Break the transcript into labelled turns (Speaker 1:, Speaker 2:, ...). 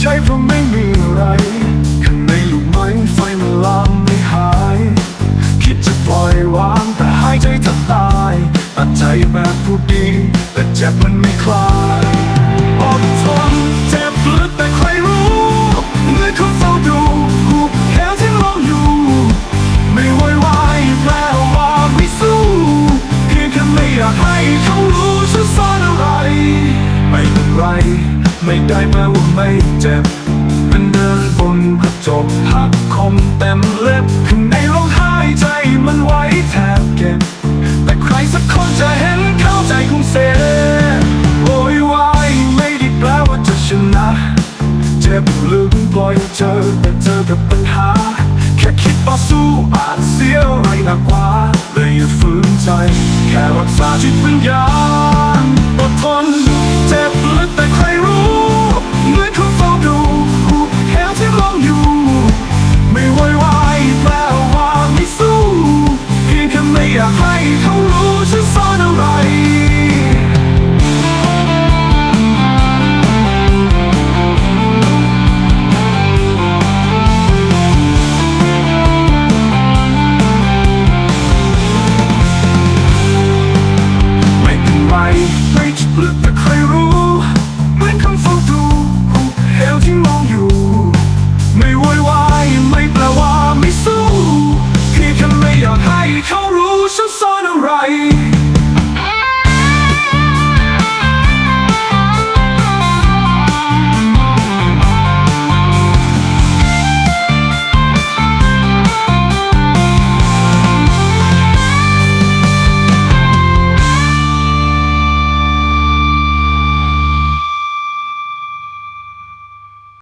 Speaker 1: ใช่เพราะไม่มีอะไร ข้างในลูกไหมไฟมันลามไม่หาย คิดจะปล่อยวางแต่หายใจจะตายตัดใจแบบผู้ดีแต่เจ็บมันไม่คลายอดทนเจ็บลึกแต่ใครรู้เมื่อคนาเฝ้าดูหูแหวที่เราอยู่ ไม่ไว้วายแล้ว่าไม่สู้เพียงแค่ไม่อยากให้เขารู้ฉันซ่อนอะไร ไม่เป็นไร ไม่ได้มาลว่าไม่เจ็บ เป็นเดินบนกระจกหักคมเต็มเล็บข้างในร้องไห้ใจมันไวแทบเก็บ แต่ใครสักคนจะเห็นเข้าใจคงเสียโวยวายไม่ได้แปลว่าจะชนะ เจ็บลึกปล่อยเจอแต่เจอกับปัญหา แค่คิดว่าสู้อาจเสียอะไรหนักกว่าเลยหยุดฝืนใจ แค่รักษาจิตวิญญาณ split the that rule When do Who held you